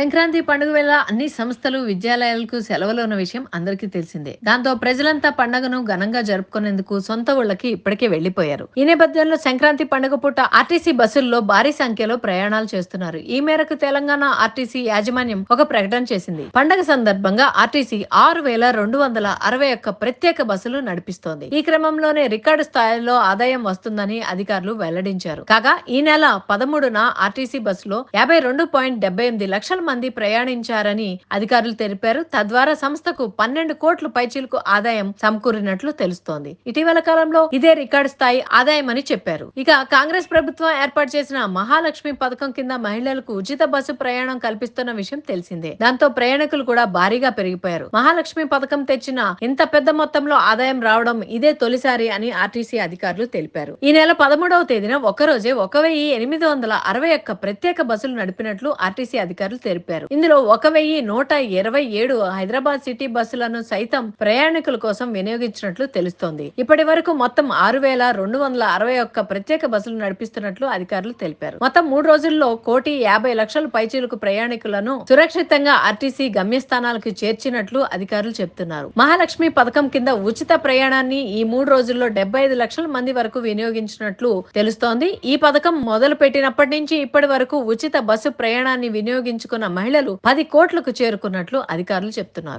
సంక్రాంతి పండుగ వేళ అన్ని సంస్థలు విద్యాలయాలకు సెలవులు ఉన్న విషయం అందరికీ తెలిసిందే. దాంతో ప్రజలంతా పండుగను ఘనంగా జరుపుకునేందుకు సొంత ఊళ్ళకి ఇప్పటికే వెళ్ళిపోయారు ఈ నేపథ్యంలో సంక్రాంతి పండుగ పూట ఆర్టీసీ బస్సుల్లో భారీ సంఖ్యలో ప్రయాణాలు చేస్తున్నారు. ఈ మేరకు తెలంగాణ ఆర్టీసీ యాజమాన్యం ఒక ప్రకటన చేసింది. పండుగ సందర్భంగా ఆర్టీసీ ఆరు వేల రెండు వందల అరవై ఒక్క ప్రత్యేక బస్సులు నడిపిస్తోంది. ఈ క్రమంలోనే రికార్డు స్థాయిలో ఆదాయం వస్తుందని అధికారులు వెల్లడించారు. కాగా ఈ నెల పదమూడున ఆర్టీసీ బస్సులో యాభై రెండు పాయింట్ డెబ్బై ఎనిమిది లక్షల మంది ప్రయాణించారని అధికారులు తెలిపారు. తద్వారా సంస్థకు పన్నెండు కోట్ల పైచీలకు ఆదాయం సమకూరినట్లు తెలుస్తోంది. ఇటీవల కాలంలో ఇదే రికార్డు స్థాయి ఆదాయమని చెప్పారు. ఇక కాంగ్రెస్ ప్రభుత్వం ఏర్పాటు చేసిన మహాలక్ష్మి పథకం కింద మహిళలకు ఉచిత బస్సు ప్రయాణం కల్పిస్తున్న విషయం తెలిసిందే. దాంతో ప్రయాణికులు కూడా భారీగా పెరిగిపోయారు. మహాలక్ష్మి పథకం తెచ్చిన ఇంత పెద్ద మొత్తంలో ఆదాయం రావడం ఇదే తొలిసారి అని ఆర్టీసీ అధికారులు తెలిపారు. ఈ నెల పదమూడవ తేదీన ఒకరోజే ఒక వెయ్యి ఎనిమిది వందల అరవై ఒక్క ప్రత్యేక బస్సులు నడిపినట్లు ఆర్టీసీ అధికారులు తెలిపారు. తెలిపారు. ఇందులో ఒక వెయ్యి నూట ఇరవై ఏడు హైదరాబాద్ సిటీ బస్సులను సైతం ప్రయాణికుల కోసం వినియోగించినట్లు తెలుస్తోంది. ఇప్పటి వరకు మొత్తం ఆరు వేల రెండు వందల అరవై ఒక్క ప్రత్యేక బస్సులు నడిపిస్తున్నట్లు అధికారులు తెలిపారు. మొత్తం మూడు రోజుల్లో కోటి యాభై లక్షల పైచీలకు ప్రయాణికులను సురక్షితంగా ఆర్టీసీ గమ్యస్థానాలకు చేర్చినట్లు అధికారులు చెబుతున్నారు. మహాలక్ష్మి పథకం కింద ఉచిత ప్రయాణాన్ని ఈ మూడు రోజుల్లో డెబ్బై ఐదు లక్షల మంది వరకు వినియోగించినట్లు తెలుస్తోంది. ఈ పథకం మొదలు పెట్టినప్పటి నుంచి ఇప్పటి వరకు ఉచిత బస్సు ప్రయాణాన్ని వినియోగించుకున్న మహిళలు పది కోట్లకు చేరుకున్నట్లు అధికారులు చెప్తున్నారు.